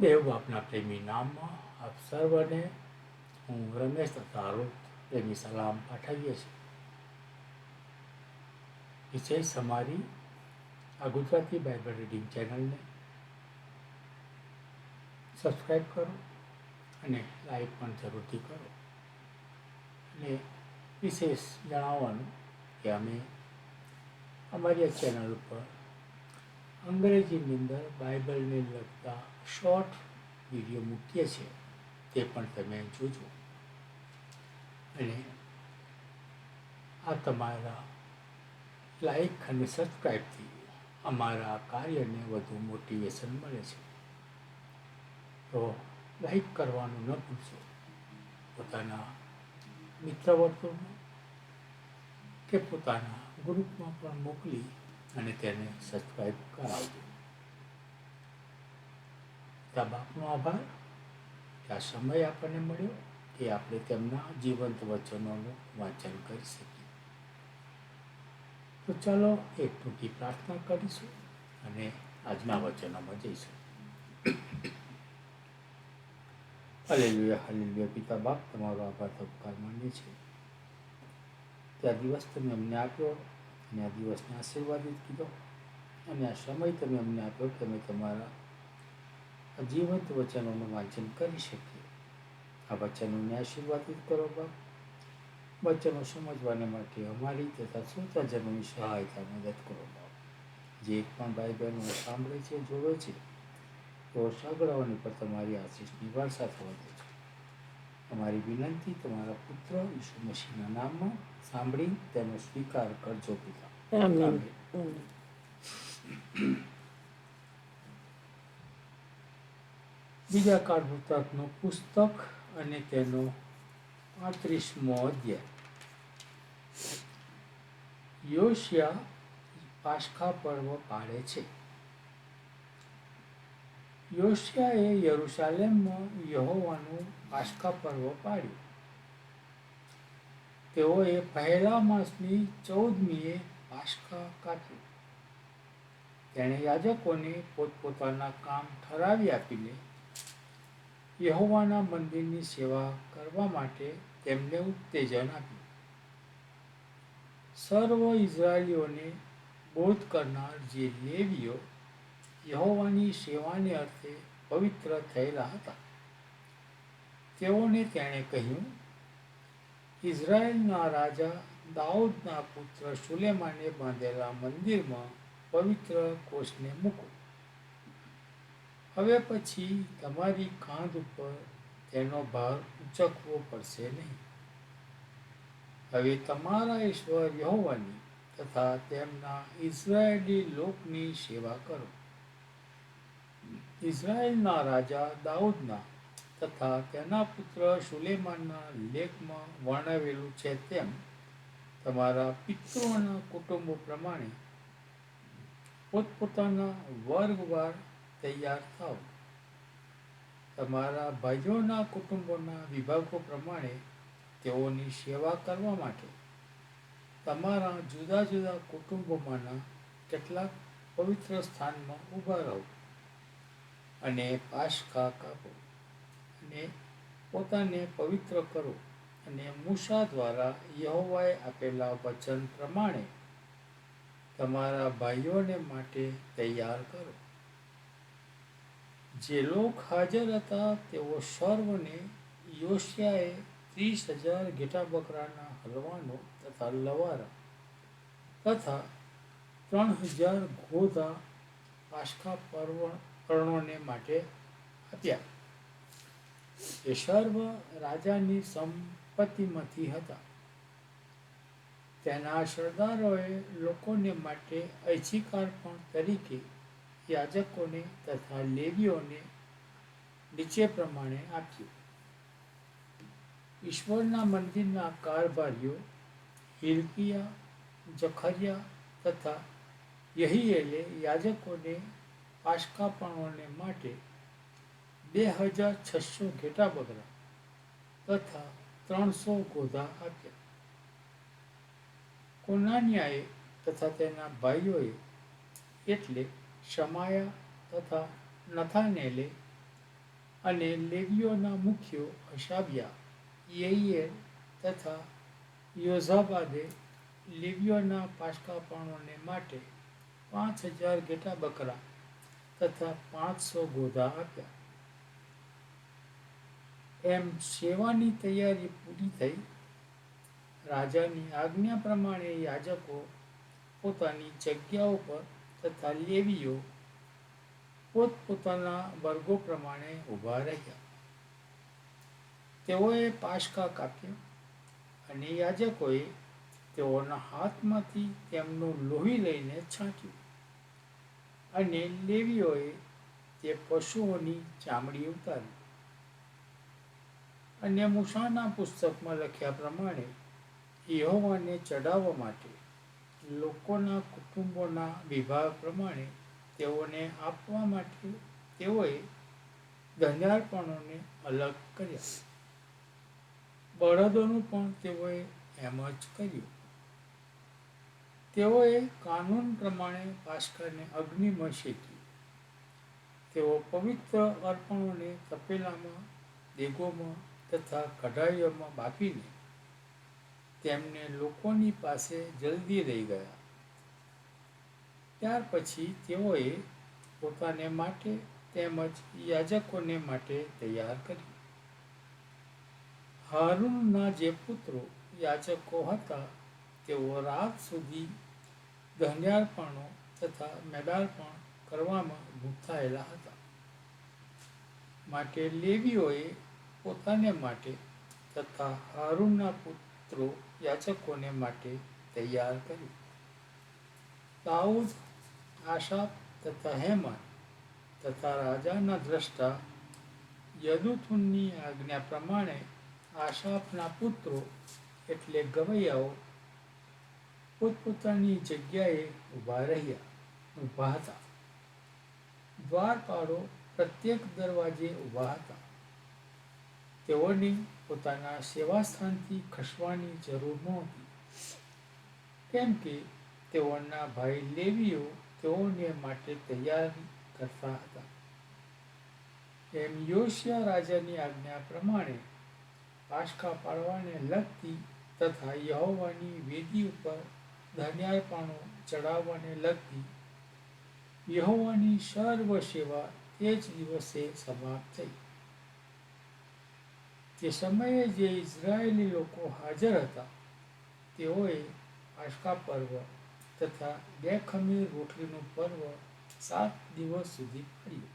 દેવ બાપના પ્રેમી નામમાં આપ સર્વને હું રમેશ તથા રૂપ પ્રેમી સલામ પાઠવીએ છીએ. વિશેષ અમારી આ ગુજરાતી બાઇબલ રીડિંગ ચેનલને સબસ્ક્રાઈબ કરો અને લાઈક પણ જરૂરથી કરો. અને વિશેષ જણાવવાનું કે અમે અમારી આ ચેનલ ઉપર અંગ્રેજીની અંદર બાઇબલને લગતા શોર્ટ વીડિયો મૂકીએ છીએ, તે પણ તમે જોજો. અને આ તમારા લાઈક અને સબસ્ક્રાઈબથી અમારા કાર્યને વધુ મોટિવેશન મળે છે. તો લાઈક કરવાનું ન ભૂલશો. પોતાના મિત્ર વર્તુળમાં કે પોતાના ગ્રુપમાં પણ મોકલી અને તેને સબસ્ક્રાઈબ કરાવજો. તા બાપનો આભાર. કે આ સમય આપણને મળ્યો કે આપણે તેમના જીવંત વચનોનું વાંચન કરી શકીએ. તો ચાલો એક ટૂંકી પ્રાર્થના કરીશું અને આજના વચનોમાં જઈશું. હલેલુયા હલેલુયા પિતા બાપ, તમારો આભાર તબકાર માન્ય છે. ત્યાં દિવસ તમે અમને આપ્યો. અને આ દિવસને આશીર્વાદિત કીધો. અને આ સમય તમે અમને આપ્યો કે અમે તમારા જીવંત વચનોનું વાંચન કરી શકીએ. આ વચનોને આશીર્વાદિત કરો બાપ. વચનો સમજવાને માટે અમારી તથા શ્રોતાજનોની સહાયતા મદદ કરો બાપ. જે એક પણ ભાઈ બહેનો સાંભળે છે, જોવે છે, તો સગડાઓની પર તમારી આશીષની વારસા થવા દે અમારી વિનંતી તમારા પુત્ર ઈસુ મસીહના નામમાં સાંભળી તેનો સ્વીકાર કરજો પિતા. આમેન. બીજા કાળ પુસ્તકનું પુસ્તક અને તેનો પાંત્રીસમો અધ્યાય. યોશિયા પાસખા પર્વ પાડે છે. યોશિયાએ યરુશાલેમમાં યહોવાનું પાસખા પર્વ પાડ્યું. તેઓએ પહેલા માસની ચૌદમીએ પાસખા કાપ્યું તેણે યાજકોને પોતપોતાના કામ ઠરાવી આપીને યહોવાના મંદિરની સેવા કરવા માટે તેમને ઉત્તેજન આપ્યું. સર્વ ઇઝરાયલીઓને બોધ કરનાર જે લેવીઓ યહોવાની સેવાને અર્થે પવિત્ર થયેલા હતા. તેઓને તેણે કહ્યું, ઇઝરાયલના રાજા દાઉદના પુત્ર સુલેમાને બાંધેલા મંદિરમાં પવિત્ર કોષને મૂકો. હવે પછી તમારી કાંધ ઉપર તેનો ભાર ઉચકવો પડશે નહીં. હવે તમારા ઈશ્વર યહોવાની તથા તેમના ઇઝરાયેલી લોકની સેવા કરો. ઇઝરાયેલના રાજા દાઉદના તથા તેના પુત્ર સુલેમાનના લેખમાં વર્ણવેલું છે તેમ તમારા પિતૃઓના કુટુંબો પ્રમાણે પોતપોતાના વર્ગવાર તૈયાર થાવ તમારા ભાઈઓના કુટુંબોના વિભાગો પ્રમાણે તેઓની સેવા કરવા માટે તમારા જુદા જુદા કુટુંબોમાંના કેટલાક પવિત્ર સ્થાનમાં ઊભા રહો. અને પાશકા કાપો અને પોતાને પવિત્ર કરો અને મૂસા દ્વારા યહોવાએ આપેલા વચન પ્રમાણે તમારા ભાઈઓને માટે તૈયાર કરો. જે લોક હાજર હતા તેઓ સર્વને યોશિયાએ ત્રીસ હજાર ઘેટા બકરાના હલવાનો તથા લવારા તથા ત્રણ હજાર ગોધા પાસખા પર્વ પર્ણોને માટે આપ્યા એ સર્વ રાજાની સંપત્તિમાંથી હતા. તેના સરદારોએ લોકોને માટે ઐચ્છિકાર્પણ તરીકે યાજકોને તથા લેવીઓને નીચે પ્રમાણે આપ્યું. ઈશ્વરના મંદિરના કારભારીઓ હિલકિયા, જખરિયા તથા યહીએલે યાજકોને પાસકાપણોને માટે બે હજાર છસો ઘેટા બકરા તથા ત્રણસો ગોધા આપ્યા. કોનાનિયાએ તથા તેના ભાઈઓએ એટલે શમાયા તથા નથાનેલે અને લેવીઓના મુખ્યો હશાબિયા યેયે તથા યોઝાબાદે લેવીઓના પાસકાપણોને માટે પાંચ હજાર ઘેટા બકરા તથા પાંચસો ગોધા આપ્યા. એમ સેવાની તૈયારી પૂરી થઈ. રાજાની આજ્ઞા પ્રમાણે યાજકો પોતાની જગ્યાઓ પર તથા લેવીઓ પોતપોતાના વર્ગો પ્રમાણે ઊભા રહ્યા. તેઓએ પાશકા કાપ્યા અને યાજકોએ તેઓના હાથમાંથી તેમનું લોહી લઈને છાંટ્યું. અને લેવીઓએ તે પશુઓની ચામડી ઉતારી. અને મૂસાના પુસ્તકમાં લખ્યા પ્રમાણે યહોવાને ચડાવવા માટે લોકોના કુટુંબોના વિભાગ પ્રમાણે તેઓને આપવા માટે તેઓએ ધન્યાર્પણોને અલગ કર્યા. બળદોનું પણ તેઓએ એમ જ કર્યું. તેઓએ કાનૂન પ્રમાણે ભાસ્કરને અગ્નિમાં શેકી તેઓ પવિત્ર અર્પણોને તપેલામાં, દેગોમાં તથા કઢાઈઓમાં બાફીને તેમને લોકોની પાસે જલ્દી રહી ગયા. ત્યાર પછી તેઓએ પોતાને માટે તેમજ યાજકોને માટે તૈયાર કરી હારૂનના જે પુત્રો યાચકો હતા, તેઓ રાત સુધી ધન્યાર્પણો તથા મેદાર્પણ કરવામાં ગૂંથાયેલા હતા. માટે લેવીઓએ પોતાને માટે તથા હારૂનના પુત્રો યાચકોને માટે તૈયાર કર્યું. દાઉદ, આશાપ તથા હેમાન તથા રાજાના દ્રષ્ટા યદુથુનની આજ્ઞા પ્રમાણે આશાપના પુત્રો એટલે ગવૈયાઓ પોતપોતાની જગ્યાએ ઊભા રહ્યા, ઊભા હતા. દ્વારપાળો પ્રત્યેક દરવાજે ઊભા હતા. તેઓને પોતાના સેવાસ્થાનથી ખસવાની જરૂર નહોતી. કેમ કે તેઓના ભાઈ લેવીઓ તેઓને માટે તૈયારી કરતા હતા. એમ યોશિયા રાજાની આજ્ઞા પ્રમાણે પાસકા પાડવાને લગતી તથા યહોવાની વેદી ઉપર ધાન્યાર્પણો ચડાવવાને લગતી યહોવાની સર્વ સેવા તે જ દિવસે સમાપ્ત થઈ. તે સમયે જે ઇઝરાયેલી લોકો હાજર હતા, તેઓએ આશકા પર્વ તથા બે ખમીર રોટલીનું પર્વ સાત દિવસ સુધી કર્યું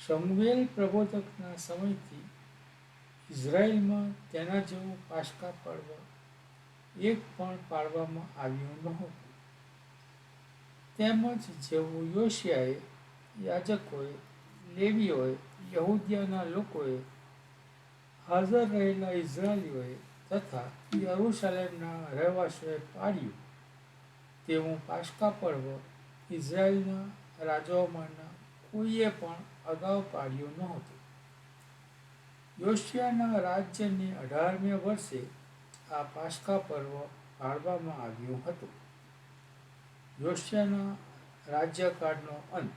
સમવેલ પ્રબોધકના સમયથી ઇઝરાયલમાં તેના જેવું પાસકા પર્વ એક પણ પાડવામાં આવ્યું નહોતું. તેમજ જેવું યોશિયાએ યાજકોએ, લેવીઓએ યહૂદિયાના લોકોએ, હાજર રહેલા ઇઝરાયલીઓએ તથા યરૂશાલેમના રહેવાસીઓએ પાડ્યું, તેવું પાસકા પર્વ ઇઝરાયલના રાજાઓમાંના કોઈએ પણ અગાઉ પાડ્યું નહોતું. યોશિયાના રાજ્યની અઢારમે વર્ષે આ પાસ્કા પર્વ પાળવામાં આવ્યું હતું. યોશિયાના રાજ્યકાળનો અંત.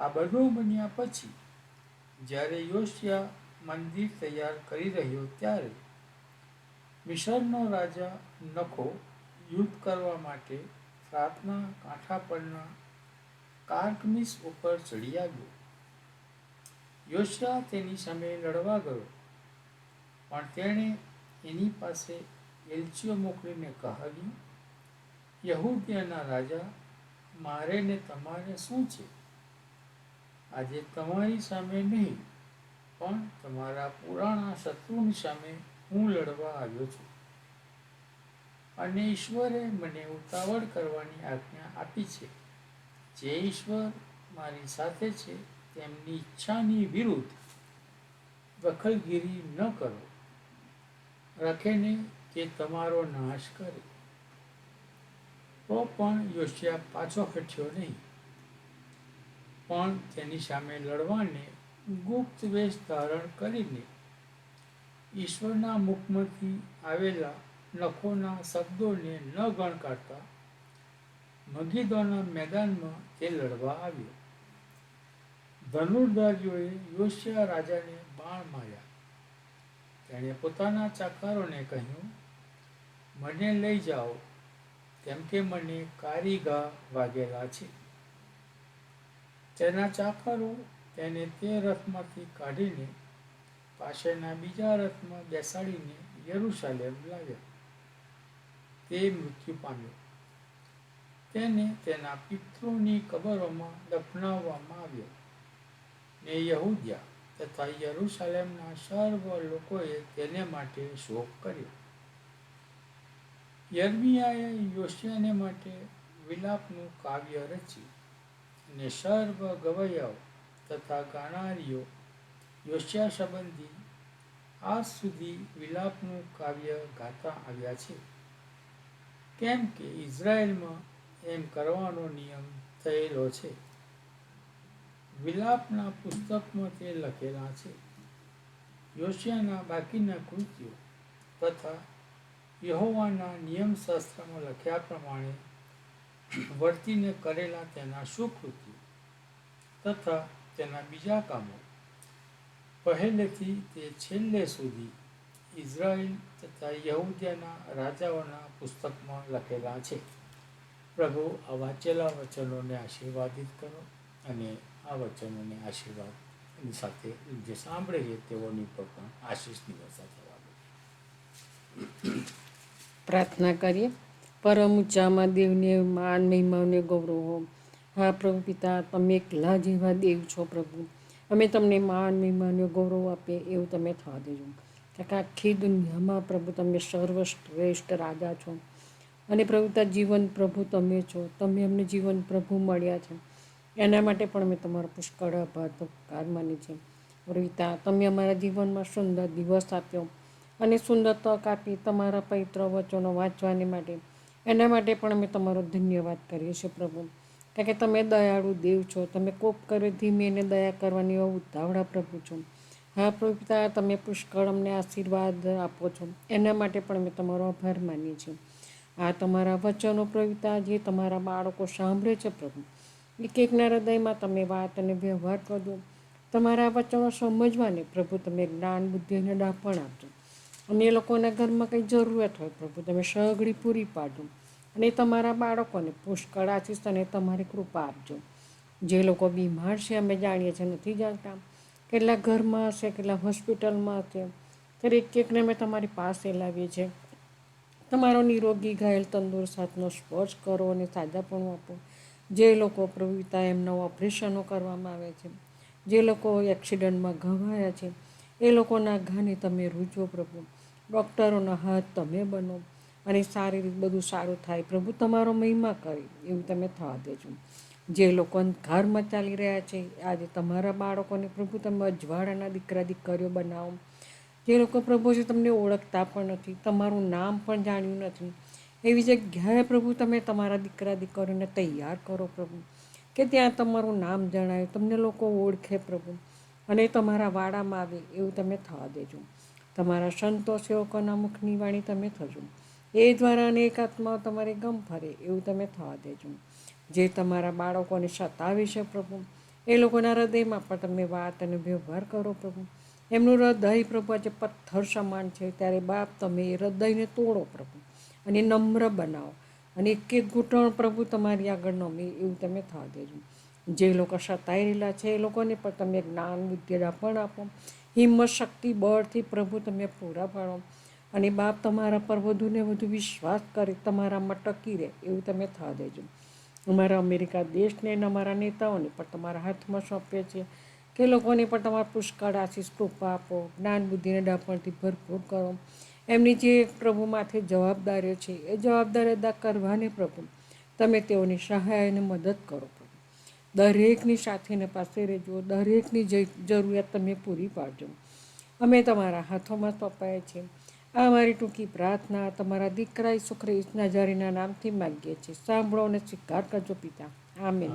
આ બધું બન્યા પછી, જ્યારે યોશિયા મંદિર તૈયાર કરી રહ્યો ત્યારે, મિશરનો રાજા નખો યુદ્ધ કરવા માટે પ્રાર્થના કાંઠા પરના કાર્કમિસ ઉપર ચડી આવ્યો. યોશિયા તેની સામે લડવા ગયો. પણ તેણે એની પાસે એલચીઓ મોકલીને કહાવ્યું યહૂદિયાના રાજા, મારે ને તમારે શું છે? આજે તમારી સામે નહીં, પણ તમારા પુરાણા શત્રુની સામે હું લડવા આવ્યો છું. અને ઈશ્વરે મને ઉતાવળ કરવાની આજ્ઞા આપી છે. જે ઈશ્વર મારી સાથે છે, તેમની ઈચ્છાની વિરુદ્ધ દખલગીરી ન કરો. રાખેને તે તમારો નાશ કરે. તો પણ યોશિયા પાછો હટ્યો નહીં. પણ તેની સામે લડવાને ગુપ્ત વેશ ધારણ કરીને ઈશ્વરના મુખમાંથી આવેલા નખોના શબ્દોને ન ગણકારતા મગીદોના મેદાનમાં તે લડવા આવ્યો. ધનુર્ધારીઓએ યોશિયા રાજાને બાણ માર્યા. તેણે પોતાના ચાકરોને કહ્યું, મને લઈ જાઓ. કેમ કે મને કારીગા વાગેલા છે. તેના ચાકરો તેને તે રથમાંથી કાઢીને પાછળના બીજા રથમાં બેસાડીને યરુશાલેમ લાવ્યા. તે મૃત્યુ પામ્યો. તેને તેના પિતૃની કબરોમાં દફનાવવામાં આવ્યો. ને યહૂદિયા તથા યરુસલેમના સર્વ લોકોએ તેને માટે શોક કર્યો. યર્મિયાએ યોશિયાને માટે વિલાપનું કાવ્ય રચ્યું અને સર્વ ગવૈયાઓ તથા ગાનારીઓ યોશિયા સંબંધી આજ સુધી વિલાપનું કાવ્ય ગાતા આવ્યા છે. કેમ કે ઇઝરાયલમાં એમ કરવાનો નિયમ થયેલો છે. વિલાપના પુસ્તકમાં તે લખેલા છે. યોશિયાના બાકીના કૃત્યો તથા યહોવાના નિયમશાસ્ત્રમાં લખ્યા પ્રમાણે વર્તીને કરેલા તેના સુકૃત્યો તથા તેના બીજા કામો. પહેલેથી તે છેલ્લે સુધી ઇઝરાયલ તથા યહૂદિયાના રાજાઓના પુસ્તકમાં લખેલા છે. પ્રભુ આ વાંચેલા વચનોને આશીર્વાદિત કરો અને આ વચનોને આશીર્વાદ સાથે જે સાંભળે છે તેઓની પર પણ આશીષની વર્ષા થવા પ્રાર્થના કરીએ. પરમ ઊંચામાં દેવને, માન, મહિમાને ગૌરવ. હા પ્રભુ પિતા, તમે એકલા જેવા દેવ છો પ્રભુ. અમે તમને માન, મહિમાને ગૌરવ આપીએ એવું તમે થવા દેજો. કારણ કે આખી દુનિયામાં પ્રભુ તમે સર્વશ્રેષ્ઠ રાજા છો. અને પ્રભુતા જીવન પ્રભુ તમે છો. તમે અમને જીવન પ્રભુ મળ્યા છે. એના માટે પણ અમે તમારો પુષ્કળ આભાર ઉપકાર માની છે. પ્રભુ તમે અમારા જીવનમાં સુંદર દિવસ આપ્યો અને સુંદર તક આપી તમારા પવિત્ર વચનો વાંચવાને માટે. એના માટે પણ અમે તમારો ધન્યવાદ કરીએ છીએ પ્રભુ. કારણ કે તમે દયાળુ દેવ છો. તમે કોપ કરે ધીમે એને દયા કરવાની ઉતાવળા પ્રભુ છો. હા પ્રભુ પિતા તમે પુષ્કળ અમને આશીર્વાદ આપો છો. એના માટે પણ અમે તમારો આભાર માનીએ છીએ. આ તમારા વચનો પ્રભુતા જે તમારા બાળકો સાંભળે છે પ્રભુ. એક એકના હૃદયમાં તમે વાત અને વ્યવહાર કરજો તમારા વચનો સમજવાને પ્રભુ તમે જ્ઞાન બુદ્ધિ અને ડાપણ આપજો. અને એ લોકોના ઘરમાં કંઈ જરૂરત હોય પ્રભુ, તમે સઘળી પૂરી પાડજો અને તમારા બાળકોને પુષ્કળ આશીષ અને તમારી કૃપા આપજો. જે લોકો બીમાર છે, અમે જાણીએ છીએ, નથી જાણતા. કેટલા ઘરમાં હશે, કેટલા હોસ્પિટલમાં હશે. ત્યારે એક એકને અમે તમારી પાસે લાવીએ છીએ. તમારો નિરોગી, ઘાયલ, તંદુરસ્ત હાથનો સ્પર્શ કરો અને સાજાપણું આપો. જે લોકો પ્રભુતા એમના ઓપરેશનો કરવામાં આવે છે, જે લોકો એક્સિડન્ટમાં ઘવાયા છે, એ લોકોના ઘાને તમે રૂજો પ્રભુ. ડૉક્ટરોના હાથ તમે બનો અને સારી રીતે બધું સારું થાય. પ્રભુ તમારો મહિમા કરે એવું તમે થવા દેજો. જે લોકો ઘરમાં ચાલી રહ્યા છે, આજે તમારા બાળકોને પ્રભુ તમે અજવાળાના દીકરા દીકરીઓ બનાવો. જે લોકો પ્રભુ છે, તમને ઓળખતા પણ નથી, તમારું નામ પણ જાણ્યું નથી. એવી જગ્યાએ પ્રભુ, તમે તમારા દીકરા દીકરીઓને તૈયાર કરો પ્રભુ, કે ત્યાં તમારું નામ જણાય, તમને લોકો ઓળખે પ્રભુ, અને તમારા વાડામાં આવે, એવું તમે થવા દેજો. તમારા સંતો, સેવકોના મુખની વાણી તમે થજો. એ દ્વારા અનેક આત્માઓ તમારે ગમ ફરે, એવું તમે થવા દેજો. જે તમારા બાળકોને સતાવે છે પ્રભુ, એ લોકોના હૃદયમાં પણ તમે વાત અને વ્યવહાર કરો પ્રભુ. એમનું હૃદય પ્રભુ આજે પથ્થર સમાન છે, ત્યારે બાપ તમે એ હૃદયને તોડો પ્રભુ. અને નમ્ર બનાવો. અને એક એક ઘૂંટણ પ્રભુ તમારી આગળ નમે એવું તમે થવા દેજો. જે લોકો સતાઈ રહેલા છે, એ લોકોને પણ તમે જ્ઞાન, બુદ્ધિ પણ આપો. હિંમત, શક્તિ, બળથી પ્રભુ તમે પૂરા પાડો. અને બાપ તમારા પર વધુને વધુ વિશ્વાસ કરે, તમારામાં ટકી રહે, એવું તમે થવા દેજો. અમારા અમેરિકા દેશને અને અમારા નેતાઓને પણ તમારા હાથમાં સોંપીએ છીએ કે લોકોને પણ તમારા પુષ્કળ આશીષ, કૃપા આપો. જ્ઞાન બુદ્ધિને ડાપણથી ભરપૂર કરો. એમની જે પ્રભુ માથે જવાબદારીઓ છે એ જવાબદારી અદા કરવાને પ્રભુ. તમે તેઓની સહાય અને મદદ કરો પ્રભુ. દરેકની સાથેને પાસે રહેજો દરેકની જરૂરિયાત તમે પૂરી પાડજો. અમે તમારા હાથોમાં સોંપાય છે. આ અમારી ટૂંકી પ્રાર્થના તમારા દીકરા સુખરી નજારીના નામથી માગીએ છીએ. સાંભળો અને સ્વીકાર કરજો પિતા. આમેન.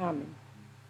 આમેન.